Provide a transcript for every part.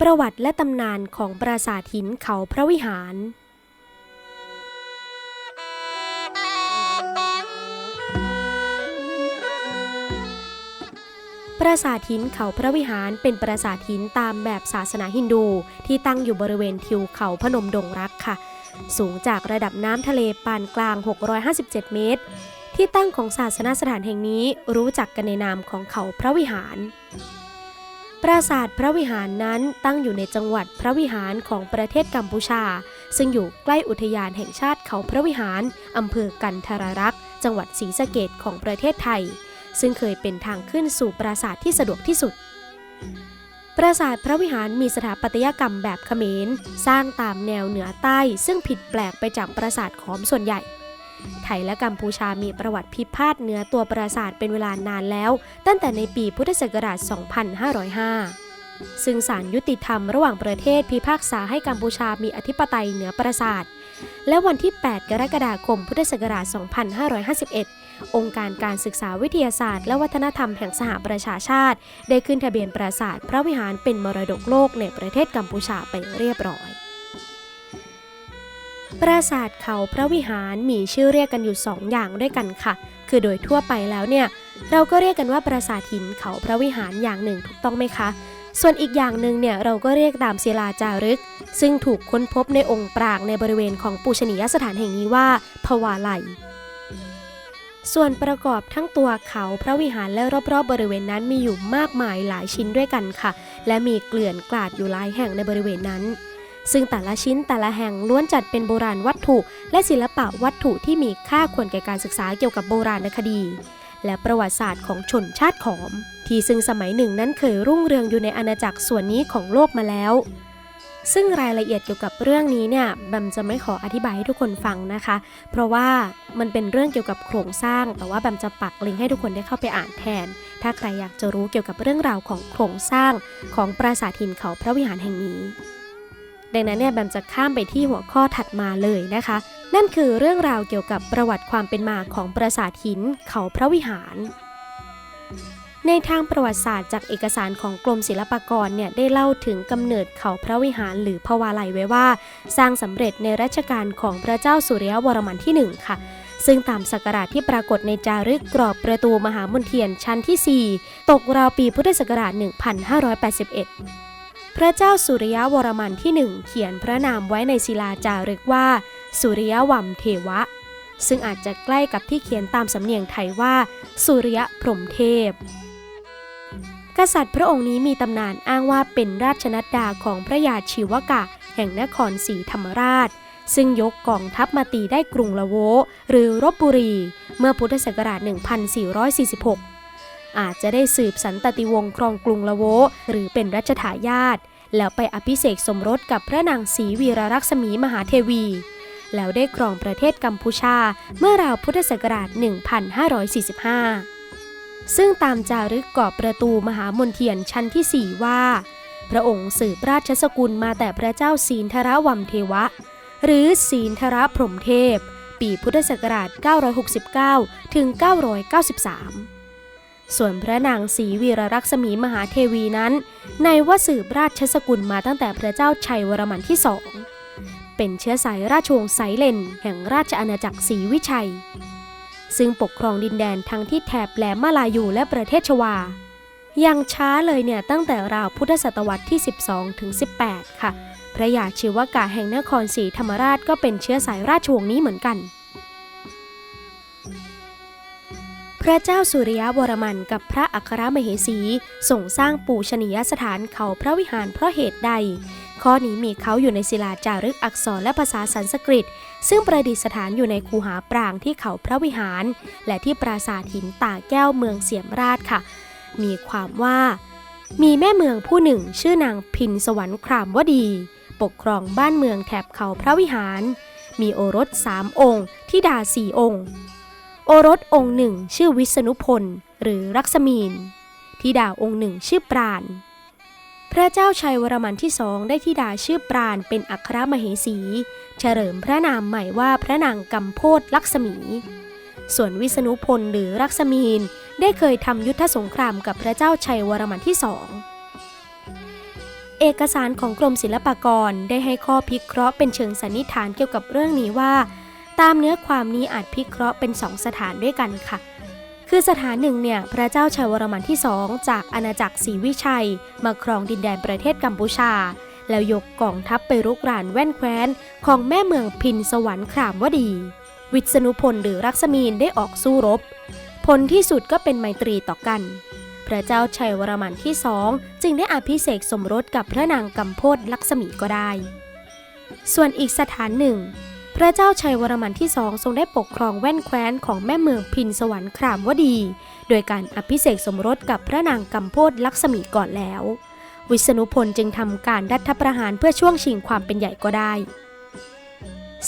ประวัติและตำนานของปราสาทหินเขาพระวิหาร ปราสาทหินเขาพระวิหารเป็นปราสาทหินตามแบบศาสนาฮินดู ที่ตั้งอยู่บริเวณทิวเขาพนมดงรักค่ะ สูงจากระดับน้ำทะเลปานกลาง 657 เมตร ที่ตั้งของศาสนสถานแห่งนี้รู้จักกันในนามของเขาพระวิหาร ปราสาทพระวิหารนั้นตั้งอยู่ในจังหวัดพระวิหารของประเทศกัมพูชา ซึ่งอยู่ใกล้อุทยานแห่งชาติเขาพระวิหารอำเภอกันทรรักษ์ จังหวัดศรีสะเกดของประเทศไทย ซึ่งเคยเป็นทางขึ้นสู่ปราสาทที่สะดวกที่สุด ปราสาทพระวิหารมีสถาปัตยกรรมแบบเขมร สร้างตามแนวเหนือใต้ ซึ่งผิดแปลกไปจากปราสาทขอมส่วนใหญ่ ไทยและกัมพูชามีประวัติพิพาทเหนือตัวปราสาทเป็นเวลานานแล้ว ตั้งแต่ในปีพุทธศักราช 2505 ซึ่งศาลยุติธรรมระหว่างประเทศพิพากษาให้กัมพูชามีอธิปไตยเหนือปราสาท และวันที่ 8 กรกฎาคม พุทธศักราช 2551 องค์การการศึกษาวิทยาศาสตร์ และวัฒนธรรมแห่งสหประชาชาติ ได้ขึ้นทะเบียนปราสาทพระวิหารเป็นมรดกโลกในประเทศกัมพูชาไปเรียบร้อย ปราสาทเขาพระวิหารมีชื่อเรียกกันอยู่สองอย่างด้วยกันค่ะ คือโดยทั่วไปแล้วเนี่ย เราก็เรียกกันว่าปราสาทหินเขาพระวิหารอย่างหนึ่งถูกต้องไหมคะ ส่วนอีกอย่างหนึ่งเนี่ยเราก็เรียกตามศิลาจารึก ซึ่งถูกค้นพบในองค์ปรางในบริเวณของปูชนียสถานแห่งนี้ว่าพวาไลส่วนประกอบทั้งตัวเขาพระวิหารและรอบๆบริเวณนั้นมีอยู่มากมายหลายชิ้นด้วยกันค่ะ และมีเกลื่อนกลาดอยู่หลายแห่งในบริเวณนั้น ซึ่งแต่ละชิ้นแต่ละแห่งล้วนจัดเป็นโบราณวัตถุ และศิลปะวัตถุที่มีค่าควรแก่การศึกษาเกี่ยวกับโบราณคดี และประวัติศาสตร์ของชนชาติขอม ที่ซึ่งสมัยหนึ่งนั้นเคยรุ่งเรืองอยู่ในอาณาจักรส่วนนี้ของโลกมาแล้ว ซึ่งรายละเอียดเกี่ยวกับเรื่องนี้เนี่ยแบมจะไม่ขออธิบายให้ทุกคนฟังนะคะ เพราะว่ามันเป็นเรื่องเกี่ยวกับโครงสร้าง แต่ว่าแบมจะปักลิงก์ให้ทุกคนได้เข้าไปอ่านแทน ถ้าใครอยากจะรู้เกี่ยวกับเรื่องราวของโครงสร้างของปราสาทหินเขาพระวิหารแห่งนี้ ดังนั้นเนี่ยแบมจะข้ามไปที่หัวข้อถัดมาเลยนะคะ นั่นคือเรื่องราวเกี่ยวกับประวัติความเป็นมาของปราสาทหินเขาพระวิหาร ในทางประวัติศาสตร์จากเอกสารของกรมศิลปากรเนี่ยได้เล่าถึงกำเนิดเขาพระวิหารหรือพวาไลไว้ว่า สร้างสำเร็จในรัชกาลของพระเจ้าสุริยวรมันที่ 1 ค่ะซึ่งตามสักการะที่ปรากฏในจารึกกรอบประตูมหามนเทียนชั้นที่ 4 ตกราวปีพุทธศักราช 1581 พระเจ้าสุริยวรมันที่1เขียนพระนามไว้ในศิลาจารึกว่า สุริยวัมเทวะ ซึ่งอาจจะใกล้กับที่เขียนตามสำเนียงไทยว่า สุริยพรหมเทพ กษัตริย์พระองค์นี้มีตำนานอ้างว่าเป็นราชนัดดาของพระยาชีวกะ แห่งนครศรีธรรมราช ซึ่งยกกองทัพมาตีได้กรุงละโว หรือรบบุรี เมื่อพุทธศักราช 1446 อาจจะได้สืบสันตติวงศ์ครองกรุงละโว หรือเป็นรัชทายาทแล้วไปอภิเษกสมรสกับพระนางศรีวีรรักษมีมหาเทวี แล้วได้ครองประเทศกัมพูชาเมื่อราวพุทธศักราช 1545 ซึ่งตามจารึกกอบประตูมหามนเทียนชั้นที่ 4 ว่า พระองค์สืบราชสกุลมาแต่พระเจ้าศีนทรวัมเทวะ หรือศีนทรพรหมเทพ ปีพุทธศักราช 969 ถึง 993 ส่วนพระนางศรีวีรรักษมีมหาเทวีนั้น ในว่าสืบราชสกุลมาตั้งแต่พระเจ้าชัยวรมันที่สอง เป็นเชื้อสายราชวงศ์ไซเลน แห่งราชอาณาจักรศรีวิชัย ซึ่งปกครองดินแดนทั้งที่แถบแหลมมาลายูและประเทศชวา ยังช้าเลยเนี่ยตั้งแต่ราวพุทธศตวรรษที่ 12ถึง18 ค่ะ พระยาชิวกะแห่งนครศรีธรรมราชก็เป็นเชื้อสายราชวงศ์นี้เหมือนกัน พระเจ้าสุริยวรมันกับพระอัครมเหสีส่งสร้างปูชนียสถานเขาพระวิหารเพราะเหตุใด ข้อนี้มีเขาอยู่ในศิลาจารึกอักษรและภาษาสันสกฤต ซึ่งประดิษฐานอยู่ในคูหาปรางที่เขาพระวิหาร และที่ปราสาทหินตาแก้วเมืองเสียมราชค่ะ มีความว่า มีแม่เมืองผู้หนึ่งชื่อนางพินสวรรค์ครามวดี ปกครองบ้านเมืองแถบเขาพระวิหาร มีโอรสสามองค์ ที่ดาสี่องค์ โอรสองค์หนึ่งชื่อวิษณุพลหรือรักษมีนธิดาองค์หนึ่งชื่อปราณ พระเจ้าชัยวรมันที่สองได้ธิดาชื่อปราณเป็นอัครมเหสี เฉลิมพระนามใหม่ว่าพระนางกัมโพธลักษมี ส่วนวิษณุพลหรือรักษมีนได้เคยทำยุทธสงครามกับพระเจ้าชัยวรมันที่สองเอกสารของกรมศิลปากรได้ให้ข้อพิเคราะห์เป็นเชิงสันนิษฐานเกี่ยวกับเรื่องนี้ว่า ตามเนื้อความนี้อาจพิเคราะห์เป็นสองสถานด้วยกันค่ะ คือสถานหนึ่งเนี่ยพระเจ้าชัยวรมันที่สองจากอาณาจักรศรีวิชัย มาครองดินแดนประเทศกัมพูชา แล้วยกกองทัพไปรุกรานแว่นแคว้น ของแม่เมืองพินสวรรค์ครามวดี วิษณุพลหรือรักษมีนได้ออกสู้รบ ผลที่สุดก็เป็นไมตรีต่อกัน พระเจ้าชัยวรมันที่สองจึงได้อภิเษกสมรสกับพระนางกัมพธลักษมีก็ได้ ส่วนอีกสถานหนึ่ง พระเจ้าชัยวรมันที่สองทรงได้ปกครองแว่นแคว้นของแม่เมืองพินสวรรค์ครามวดี โดยการอภิเษกสมรสกับพระนางกัมโพธลักษมีก่อนแล้ว วิษณุพลจึงทำการรัฐประหารเพื่อช่วงชิงความเป็นใหญ่ก็ได้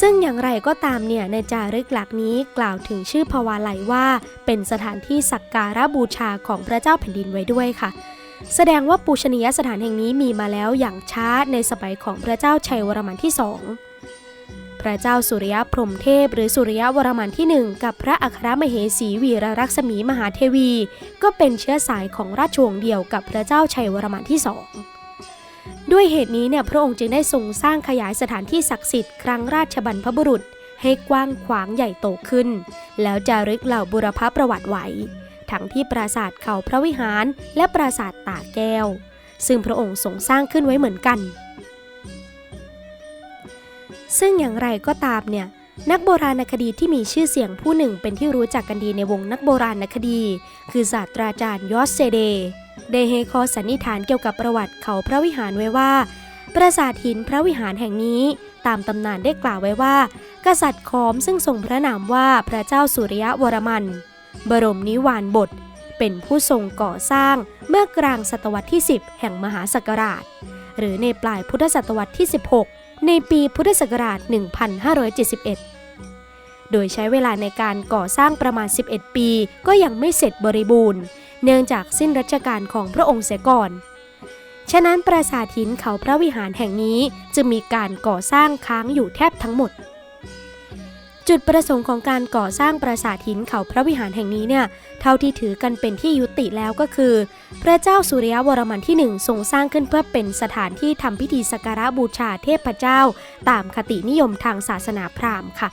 ซึ่งอย่างไรก็ตามเนี่ยในจารึกหลักนี้กล่าวถึงชื่อพวาไลว่า เป็นสถานที่สักการะบูชาของพระเจ้าแผ่นดินไว้ด้วยค่ะแสดงว่าปูชนียสถานแห่งนี้มีมาแล้วอย่างช้าในสมัยของพระเจ้าชัยวรมันที่สอง พระเจ้าสุริยะพรหมเทพ หรือสุริยะวรมันที่หนึ่งกับพระอัครมเหสีวีรรักษมีมหาเทวี ก็เป็นเชื้อสายของราชวงศ์เดียวกับพระเจ้าชัยวรมันที่สองด้วยเหตุนี้เนี่ยพระองค์จึงได้ทรงสร้างขยายสถานที่ศักดิ์สิทธิ์ครั้งราชบรรพบุรุษ ให้กว้างขวางใหญ่โตขึ้น แล้วจารึกเหล่าบุรพประวัติไว้ทั้งที่ปราสาทเขาพระวิหารและปราสาทตาแก้ว ซึ่งพระองค์ทรงสร้างขึ้นไว้เหมือนกัน ซึ่งอย่างไรก็ตามเนี่ยนักโบราณคดีที่มีชื่อเสียงผู้หนึ่งเป็นที่รู้จักกันดีในวงนักโบราณคดี คือศาสตราจารย์ยอสเซเดได้ให้ข้อสันนิษฐานเกี่ยวกับประวัติเขาพระวิหารไว้ว่า ปราสาทหินพระวิหารแห่งนี้ ตามตำนานได้กล่าวไว้ว่า กษัตริย์ขอมซึ่งทรงพระนามว่าพระเจ้าสุริยะวรมัน บรมนิวานบท เป็นผู้ทรงก่อสร้างเมื่อกลางศตวรรษที่ 10 แห่งมหาศักราช หรือในปลายพุทธศตวรรษที่ 16 ในปีพุทธศักราช 1571 โดยใช้เวลาในการก่อสร้างประมาณ 11 ปีก็ยังไม่เสร็จบริบูรณ์ เนื่องจากสิ้นรัชกาลของพระองค์เสียก่อน ฉะนั้นปราสาทหินเขาพระวิหารแห่งนี้จะมีการก่อสร้างค้างอยู่แทบทั้งหมด จุดประสงค์ของการก่อสร้างปราสาทหินเขาพระวิหารแห่งนี้เนี่ย เท่าที่ถือกันเป็นที่ยุติแล้วก็คือ พระเจ้าสุริยวรมันที่หนึ่งทรงสร้างขึ้นเพื่อเป็นสถานที่ทำพิธีสักการะบูชาเทพเจ้า ตามคตินิยมทางศาสนาพราหมณ์ค่ะ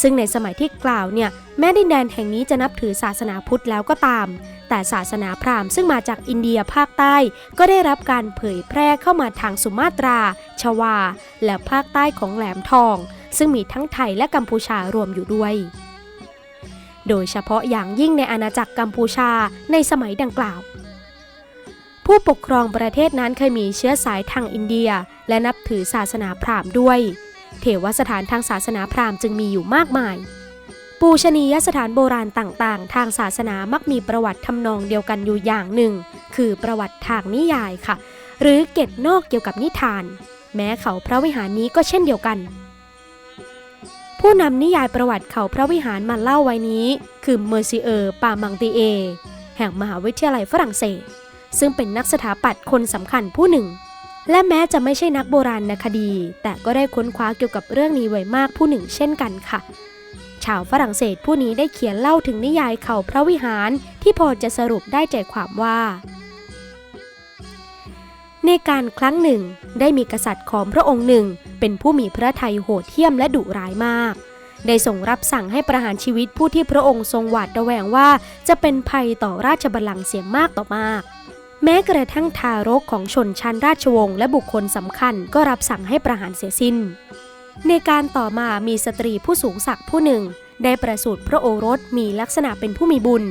ซึ่งในสมัยที่กล่าวเนี่ย แม้ดินแดนแห่งนี้จะนับถือศาสนาพุทธแล้วก็ตาม แต่ศาสนาพราหมณ์ซึ่งมาจากอินเดียภาคใต้ ก็ได้รับการเผยแพร่เข้ามาทางสุมาตรา ชวา และภาคใต้ของแหลมทอง ซึ่งมีทั้งไทยและกัมพูชารวมอยู่ด้วย โดยเฉพาะอย่างยิ่งในอาณาจักรกัมพูชาในสมัยดังกล่าวผู้ปกครองประเทศนั้นเคยมีเชื้อสายทางอินเดีย และนับถือศาสนาพราหมณ์ด้วย เทวสถานทางศาสนาพราหมณ์จึงมีอยู่มากมาย ปูชนียสถานโบราณต่างๆ ทางศาสนามักมีประวัติทำนองเดียวกันอยู่อย่างหนึ่ง คือประวัติทางนิยายค่ะ หรือเกตนอกเกี่ยวกับนิทาน แม้เขาพระวิหารนี้ก็เช่นเดียวกัน ผู้นำนิยายประวัติเขาพระวิหารมาเล่าไว้นี้ คือเมอร์ซิเออร์ปามังตีเอ แห่งมหาวิทยาลัยฝรั่งเศส ซึ่งเป็นนักสถาปัตย์คนสำคัญผู้หนึ่ง และแม้จะไม่ใช่นักโบราณคดี แต่ก็ได้ค้นคว้าเกี่ยวกับเรื่องนี้ไว้มากผู้หนึ่งเช่นกันค่ะ ชาวฝรั่งเศสผู้นี้ได้เขียนเล่าถึงนิยายเขาพระวิหารที่พอจะสรุปได้ใจความว่า ในการครั้งหนึ่ง ได้มีกษัตริย์ของพระองค์หนึ่ง เป็นผู้มีพระทัยโหดเหี้ยมและดุร้ายมาก ได้ส่งรับสั่งให้ประหารชีวิตผู้ที่พระองค์ทรงหวาดระแวงว่า จะเป็นภัยต่อราชบัลลังก์เสียมากต่อมากแม้กระทั่งทารกของชนชั้นราชวงศ์และบุคคลสำคัญก็รับสั่งให้ประหารเสียสิ้น ในการต่อมามีสตรีผู้สูงศักดิ์ผู้หนึ่ง ได้ประสูติพระโอรสมีลักษณะเป็นผู้มีบุญ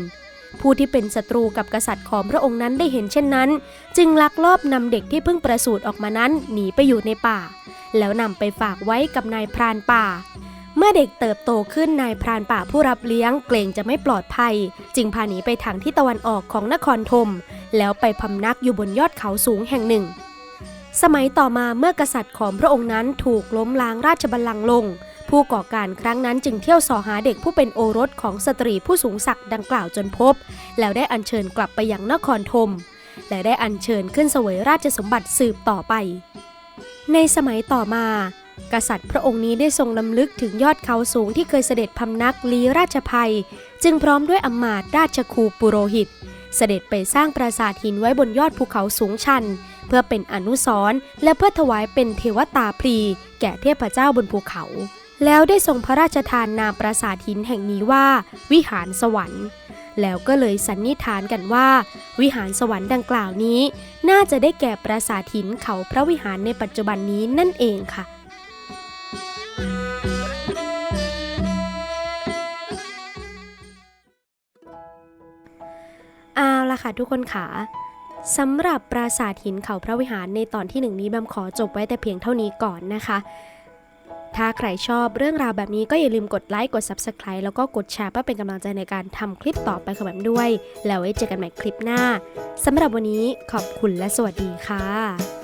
ผู้ที่เป็นศัตรูกับกษัตริย์ของพระองค์นั้นได้เห็นเช่นนั้น จึงลักลอบนำเด็กที่เพิ่งประสูติออกมานั้นหนีไปอยู่ในป่า แล้วนำไปฝากไว้กับนายพรานป่า เมื่อเด็กเติบโตขึ้นนายพรานป่าผู้รับเลี้ยงเกรงจะไม่ปลอดภัย จึงพาหนีไปทางที่ตะวันออกของนครธมแล้วไปพำนักอยู่บนยอดเขาสูงแห่งหนึ่ง สมัยต่อมาเมื่อกษัตริย์ของพระองค์นั้นถูกล้มล้างราชบัลลังก์ลง ผู้ก่อการครั้งนั้นจึงเที่ยวสอหาเด็กผู้เป็นโอรสของสตรีผู้สูงศักดิ์ดังกล่าวจนพบ แล้วได้อัญเชิญกลับไปยังนครธมและได้อัญเชิญขึ้นเสวยราชสมบัติสืบต่อไป ในสมัยต่อมา กษัตริย์พระองค์นี้ได้ทรงลำลึกถึงยอดเขาสูงที่เคยเสด็จพำนักลีราชภัย จึงพร้อมด้วยอำมาตย์ราชคูปุโรหิต เสด็จไปสร้างปราสาทหินไว้บนยอดภูเขาสูงชัน พื่อเป็นอนุสรณ์และเพื่อถวายเป็นเทวตาพรีแก่เทพเจ้าบนภูเขา แล้วได้ทรงพระราชทานนามปราสาทหินแห่งนี้ว่า วิหารสวรรค์แล้วก็เลยสันนิษฐานกันว่า วิหารสวรรค์ดังกล่าวนี้ น่าจะได้แก่ปราสาทหินเขาพระวิหารในปัจจุบันนี้นั่นเองค่ะ เอาละค่ะทุกคนค่ะ สำหรับปราสาทหินเขาพระวิหารในตอนที่หนึ่งนี้แบมขอจบไว้แต่เพียงเท่านี้ก่อนนะคะ ถ้าใครชอบเรื่องราวแบบนี้ก็อย่าลืมกดไลค์กด Subscribe แล้วก็กดแชร์เพื่อเป็นกำลังใจในการทำคลิปต่อไปของแบมด้วย แล้วไว้เจอกันใหม่คลิปหน้าสำหรับวันนี้ขอบคุณและสวัสดีค่ะ